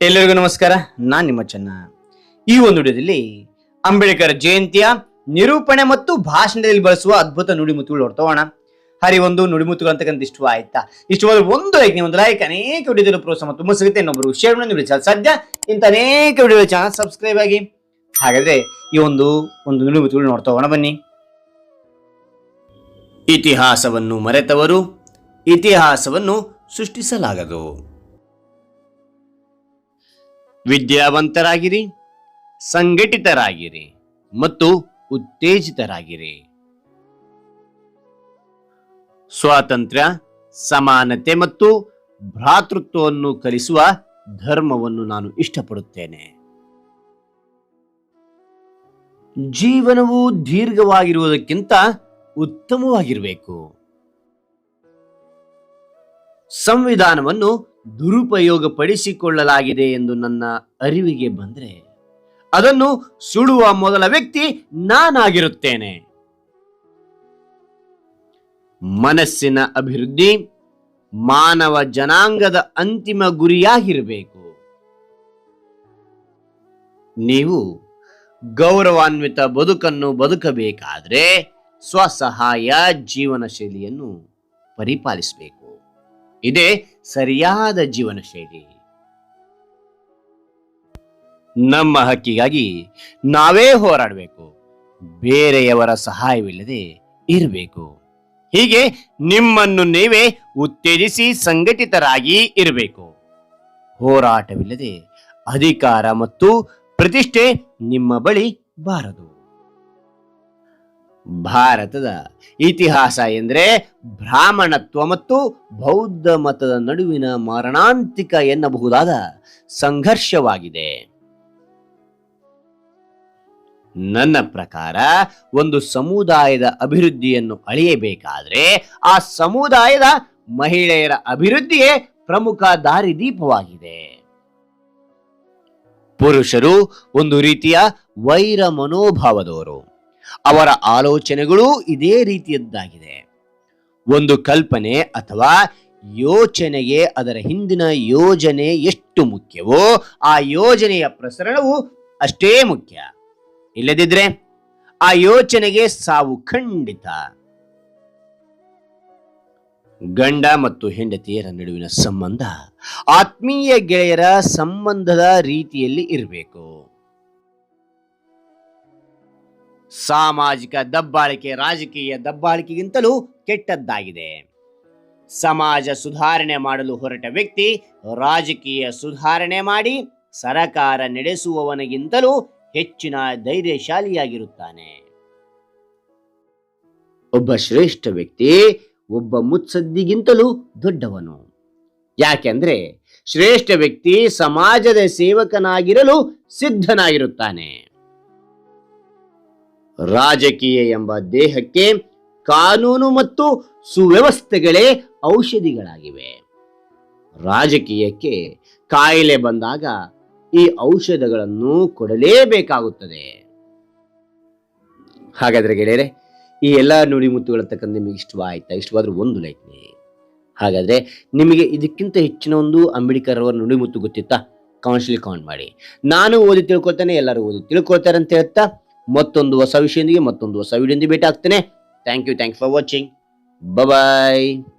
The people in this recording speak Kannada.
ಎಲ್ಲರಿಗೂ ನಮಸ್ಕಾರ. ನಾನ್ ನಿಮ್ಮ ಚೆನ್ನ. ಈ ಒಂದು ವಿಡಿಯೋದಲ್ಲಿ ಅಂಬೇಡ್ಕರ್ ಜಯಂತಿಯ ನಿರೂಪಣೆ ಮತ್ತು ಭಾಷಣದಲ್ಲಿ ಬಳಸುವ ಅದ್ಭುತ ನುಡಿಮುತ್ತುಗಳು ನೋಡ್ತೋಣ ಹರಿ ಒಂದು ನುಡಿಮುತ್ತುಗಳು ಅಂತಕ್ಕಂಥ ಇಷ್ಟ ಆಯ್ತಾ ಇಷ್ಟವಾದ ಒಂದು ಲೈಕ್ ನೀವು ಒಂದು ಲೈಕ್ ಅನೇಕ ವಿಡಿಯೋದಲ್ಲಿ ಪ್ರೋತ್ಸಾಹ ತುಂಬ ಸಿಗುತ್ತೆ. ಇನ್ನೊಬ್ಬರು ಶೇರ್ ಮಾಡಿ ಚಾನಲ್ ಸದ್ಯ ಇಂಥ ಅನೇಕ ವಿಡಿಯೋ ಚಾನಲ್ ಸಬ್ಸ್ಕ್ರೈಬ್ ಆಗಿ. ಹಾಗಾದ್ರೆ ಈ ಒಂದು ಒಂದು ನುಡಿಮುತ್ತುಗಳು ನೋಡ್ತಾ ಹೋಗೋಣ ಬನ್ನಿ. ಇತಿಹಾಸವನ್ನು ಮರೆತವರು, ಇತಿಹಾಸವನ್ನು ಸೃಷ್ಟಿಸಲಾಗದು. ವಿದ್ಯಾವಂತರಾಗಿರಿ, ಸಂಘಟಿತರಾಗಿರಿ ಮತ್ತು ಉತ್ತೇಜಿತರಾಗಿರಿ. ಸ್ವಾತಂತ್ರ್ಯ, ಸಮಾನತೆ ಮತ್ತು ಭ್ರಾತೃತ್ವವನ್ನು ಕಲಿಸುವ ಧರ್ಮವನ್ನು ನಾನು ಇಷ್ಟಪಡುತ್ತೇನೆ. ಜೀವನವು ದೀರ್ಘವಾಗಿರುವುದಕ್ಕಿಂತ ಉತ್ತಮವಾಗಿರಬೇಕು. ಸಂವಿಧಾನವನ್ನು ದುರುಪಯೋಗಪಡಿಸಿಕೊಳ್ಳಲಾಗಿದೆ ಎಂದು ನನ್ನ ಅರಿವಿಗೆ ಬಂದರೆ ಅದನ್ನು ಸುಡುವ ಮೊದಲ ವ್ಯಕ್ತಿ ನಾನಾಗಿರುತ್ತೇನೆ. ಮನಸ್ಸಿನ ಅಭಿವೃದ್ಧಿ ಮಾನವ ಜನಾಂಗದ ಅಂತಿಮ ಗುರಿಯಾಗಿರಬೇಕು. ನೀವು ಗೌರವಾನ್ವಿತ ಬದುಕನ್ನು ಬದುಕಬೇಕಾದರೆ ಸ್ವಸಹಾಯ ಜೀವನ ಶೈಲಿಯನ್ನು ಪರಿಪಾಲಿಸಬೇಕು. ಇದೇ ಸರಿಯಾದ ಜೀವನ ಶೈಲಿ. ನಮ್ಮ ಹಕ್ಕಿಗಾಗಿ ನಾವೇ ಹೋರಾಡಬೇಕು. ಬೇರೆಯವರ ಸಹಾಯವಿಲ್ಲದೆ ಇರಬೇಕು. ಹೀಗೆ ನಿಮ್ಮನ್ನು ನೀವೇ ಉತ್ತೇಜಿಸಿ ಸಂಘಟಿತರಾಗಿ ಇರಬೇಕು. ಹೋರಾಟವಿಲ್ಲದೆ ಅಧಿಕಾರ ಮತ್ತು ಪ್ರತಿಷ್ಠೆ ನಿಮ್ಮ ಬಳಿ ಬಾರದು. ಭಾರತದ ಇತಿಹಾಸ ಎಂದರೆ ಬ್ರಾಹ್ಮಣತ್ವ ಮತ್ತು ಬೌದ್ಧ ಮತದ ನಡುವಿನ ಮಾರಣಾಂತಿಕ ಎನ್ನಬಹುದಾದ ಸಂಘರ್ಷವಾಗಿದೆ. ನನ್ನ ಪ್ರಕಾರ ಒಂದು ಸಮುದಾಯದ ಅಭಿವೃದ್ಧಿಯನ್ನು ಅಳೆಯಬೇಕಾದ್ರೆ ಆ ಸಮುದಾಯದ ಮಹಿಳೆಯರ ಅಭಿವೃದ್ಧಿಯೇ ಪ್ರಮುಖ ದಾರಿದೀಪವಾಗಿದೆ ಪುರುಷರು ಒಂದು ರೀತಿಯ ವೈರ ಮನೋಭಾವದವರು ಅವರ ಆಲೋಚನೆಗಳು ಇದೇ ರೀತಿಯದ್ದಾಗಿದೆ. ಒಂದು ಕಲ್ಪನೆ ಅಥವಾ ಯೋಚನೆಗೆ ಅದರ ಹಿಂದಿನ ಯೋಜನೆ ಎಷ್ಟು ಮುಖ್ಯವೋ ಆ ಯೋಜನೆಯ ಪ್ರಸರಣವು ಅಷ್ಟೇ ಮುಖ್ಯ. ಇಲ್ಲದಿದ್ರೆ ಆ ಯೋಚನೆಗೆ ಸಾವು ಖಂಡಿತ. ಗಂಡ ಮತ್ತು ಹೆಂಡತಿಯರ ನಡುವಿನ ಸಂಬಂಧ ಆತ್ಮೀಯ ಗೆಳೆಯರ ಸಂಬಂಧದ ರೀತಿಯಲ್ಲಿ ಇರಬೇಕು. ಸಾಮಾಜಿಕ ದಬ್ಬಾಳಿಕೆ, ರಾಜಕೀಯ ದಬ್ಬಾಳಿಕೆಗಿಂತಲೂ ಕೆಟ್ಟದ್ದಾಗಿದೆ. ಸಮಾಜ ಸುಧಾರಣೆ ಮಾಡಲು ಹೊರಟ ವ್ಯಕ್ತಿ ರಾಜಕೀಯ ಸುಧಾರಣೆ ಮಾಡಿ ಸರಕಾರ ನಡೆಸುವವನಿಗಿಂತಲೂ ಹೆಚ್ಚಿನ ಧೈರ್ಯಶಾಲಿಯಾಗಿರುತ್ತಾನೆ. ಒಬ್ಬ ಶ್ರೇಷ್ಠ ವ್ಯಕ್ತಿ ಒಬ್ಬ ಮುತ್ಸದ್ದಿಗಿಂತಲೂ ದೊಡ್ಡವನು. ಯಾಕೆಂದ್ರೆ ಶ್ರೇಷ್ಠ ವ್ಯಕ್ತಿ ಸಮಾಜದ ಸೇವಕನಾಗಿರಲು ಸಿದ್ಧನಾಗಿರುತ್ತಾನೆ. ರಾಜಕೀಯ ಎಂಬ ದೇಹಕ್ಕೆ ಕಾನೂನು ಮತ್ತು ಸುವ್ಯವಸ್ಥೆಗಳೇ ಔಷಧಿಗಳಾಗಿವೆ. ರಾಜಕೀಯಕ್ಕೆ ಕಾಯಿಲೆ ಬಂದಾಗ ಈ ಔಷಧಗಳನ್ನು ಕೊಡಲೇಬೇಕಾಗುತ್ತದೆ. ಹಾಗಾದ್ರೆ ಗೆಳೆಯರೆ, ಈ ಎಲ್ಲ ನುಡಿಮುತ್ತುಗಳ ತಕ್ಕಂತ ನಿಮಗೆ ಇಷ್ಟವಾಯ್ತಾ? ಇಷ್ಟವಾದ್ರೆ ಒಂದು ಲೈಕ್ ನೀಡಿ ಹಾಗಾದ್ರೆ ನಿಮಗೆ ಇದಕ್ಕಿಂತ ಹೆಚ್ಚಿನ ಒಂದು ಅಂಬೇಡ್ಕರ್ ಅವರ ನುಡಿಮುತ್ತು ಗೊತ್ತಿತ್ತಾ? ಕಮೆಂಟ್ಸ್ಲಿ ಕಾಮೆಂಟ್ ಮಾಡಿ. ನಾನು ಓದಿ ತಿಳ್ಕೊಳ್ತೇನೆ, ಎಲ್ಲರೂ ಓದಿ ತಿಳ್ಕೊಳ್ತಾರೆ ಅಂತ ಹೇಳ್ತಾ, ಮತ್ತೊಂದು ಹೊಸ ವಿಷಯದೊಂದಿಗೆ ಮತ್ತೊಂದು ಹೊಸ ವಿಡಿಯೋದಿಂದ ಭೇಟಿ ಆಗ್ತೇನೆ. Thank you. Thanks for watching. Bye-bye.